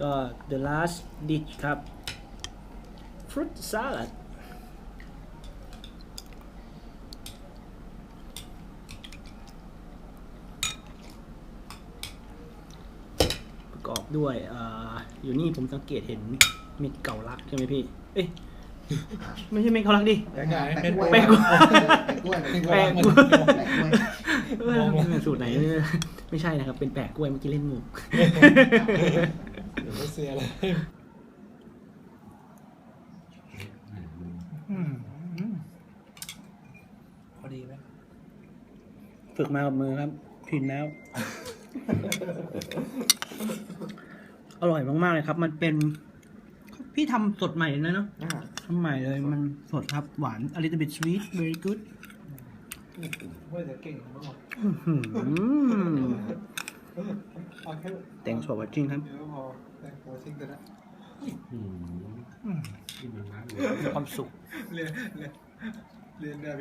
ก็ the last dish ครับ fruit salad ประกอบด้วยอ่าอยู่นี่ผมสังเกตเห็นเม็ดเกาลักใช่ไหมพี่ เอ้ยไม่ใช่เม็ดเกาลักดิ แปะกล้วยแปะกล้วยแปะกล้วยแปะกล้วยแปะกล้วยแปะกล้วยเออสูตรไหนเนี่ยไม่ใช่นะครับ เป็นแปะกล้วยเมื่อกี้เล่นมุกเดี๋ยวไม่เสียเลยพอดีไหมฝึกมากับมือครับพินแล้ว อร่อยมากๆเลยครับ มันเป็น พี่ทำสดใหม่เลยนะเนาะอ่าทำใหม่เลยมันสดครับ หวาน a little bit sweet very good ว่าจะเก่งมากอื้อหือเอา แค่ thanks for watching ครับเดี๋ยวพอแต่งตัวชิงกันละมีความสุข เรียนเรียนเรียนแบบ